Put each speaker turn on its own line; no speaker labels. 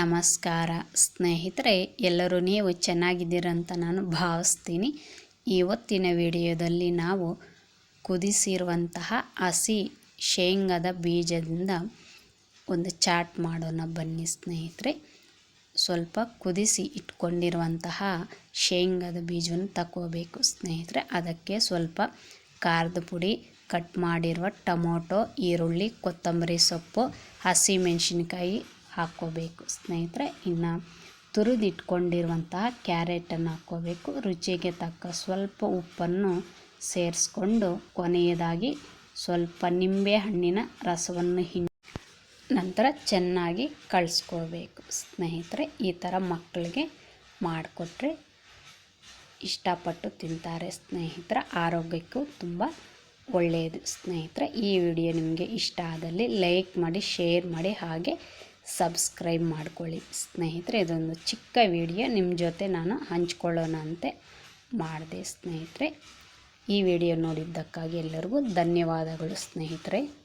ನಮಸ್ಕಾರ. ಸ್ನೇಹಿತರೆ, ಎಲ್ಲರೂ ನೀವು ಚೆನ್ನಾಗಿದ್ದೀರಂತ ನಾನು ಭಾವಿಸ್ತೀನಿ. ಇವತ್ತಿನ ವಿಡಿಯೋದಲ್ಲಿ ನಾವು ಕುದಿಸಿರುವಂತಹ ಹಸಿ ಶೇಂಗಾದ ಬೀಜದಿಂದ ಒಂದು ಚಾಟ್ ಮಾಡೋಣ ಬನ್ನಿ ಸ್ನೇಹಿತರೆ. ಸ್ವಲ್ಪ ಕುದಿಸಿ ಇಟ್ಕೊಂಡಿರುವಂತಹ ಶೇಂಗಾದ ಬೀಜವನ್ನು ತಗೋಬೇಕು ಸ್ನೇಹಿತರೆ. ಅದಕ್ಕೆ ಸ್ವಲ್ಪ ಖಾರದ ಪುಡಿ, ಕಟ್ ಮಾಡಿರುವ ಟೊಮೊಟೊ, ಈರುಳ್ಳಿ, ಕೊತ್ತಂಬರಿ ಸೊಪ್ಪು ಹಸಿ ಮೆಣಸಿನ್ಕಾಯಿ ಹಾಕ್ಕೋಬೇಕು. ಸ್ನೇಹಿತರೆ, ಇನ್ನು ತುರಿದಿಟ್ಕೊಂಡಿರುವಂತಹ ಕ್ಯಾರೆಟನ್ನು ಹಾಕ್ಕೋಬೇಕು. ರುಚಿಗೆ ತಕ್ಕ ಸ್ವಲ್ಪ ಉಪ್ಪನ್ನು ಸೇರಿಸ್ಕೊಂಡು ಕೊನೆಯದಾಗಿ ಸ್ವಲ್ಪ ನಿಂಬೆ ಹಣ್ಣಿನ ರಸವನ್ನು ಹಿಂಡಿ ನಂತರ ಚೆನ್ನಾಗಿ ಕಳಿಸ್ಕೋಬೇಕು ಸ್ನೇಹಿತರೆ, ಈ ಥರ ಮಕ್ಕಳಿಗೆ ಮಾಡಿಕೊಟ್ರೆ ಇಷ್ಟಪಟ್ಟು ತಿಂತಾರೆ. ಸ್ನೇಹಿತರ ಆರೋಗ್ಯಕ್ಕೂ ತುಂಬ ಒಳ್ಳೆಯದು. ಸ್ನೇಹಿತರೆ, ಈ ವಿಡಿಯೋ ನಿಮಗೆ ಇಷ್ಟ ಆದಲ್ಲಿ ಲೈಕ್ ಮಾಡಿ, ಶೇರ್ ಮಾಡಿ, ಹಾಗೆ ಸಬ್ಸ್ಕ್ರೈಬ್ ಮಾಡ್ಕೊಳ್ಳಿ. ಸ್ನೇಹಿತರೆ, ಇದೊಂದು ಚಿಕ್ಕ ವಿಡಿಯೋ. ನಿಮ್ಮ ಜೊತೆ ನಾನು ಹಂಚ್ಕೊಳ್ಳೋಣ ಅಂತೆ ಮಾಡಿದೆ ಸ್ನೇಹಿತರೆ. ಈ ವಿಡಿಯೋ ನೋಡಿದ್ದಕ್ಕಾಗಿ ಎಲ್ಲರಿಗೂ ಧನ್ಯವಾದಗಳು ಸ್ನೇಹಿತರೆ.